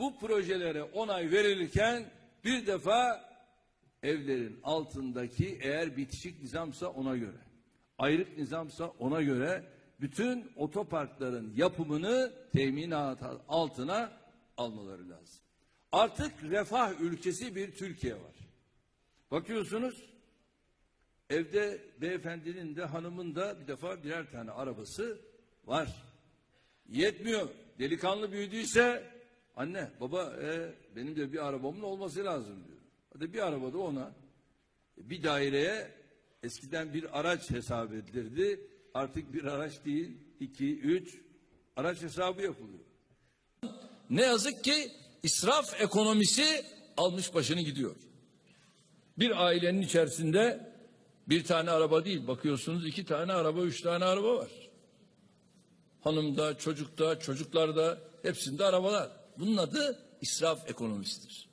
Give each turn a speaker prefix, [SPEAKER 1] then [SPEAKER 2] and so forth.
[SPEAKER 1] bu projelere onay verilirken bir defa evlerin altındaki eğer bitişik nizamsa ona göre, ayrık nizamsa ona göre bütün otoparkların yapımını teminat altına almaları lazım. Artık refah ülkesi bir Türkiye var. Bakıyorsunuz evde beyefendinin de hanımın da bir defa birer tane arabası var. Yetmiyor. Delikanlı büyüdüyse anne baba e, benim de bir arabamın olması lazım diyor. Hadi bir araba da ona. Bir daireye eskiden bir araç hesap edilirdi. Artık bir araç değil, iki, üç araç hesabı yapılıyor. Ne yazık ki israf ekonomisi almış başını gidiyor. Bir ailenin içerisinde bir tane araba değil, bakıyorsunuz iki tane araba, üç tane araba var. Hanımda, çocukta, çocuklarda hepsinde arabalar. Bunun adı israf ekonomisidir.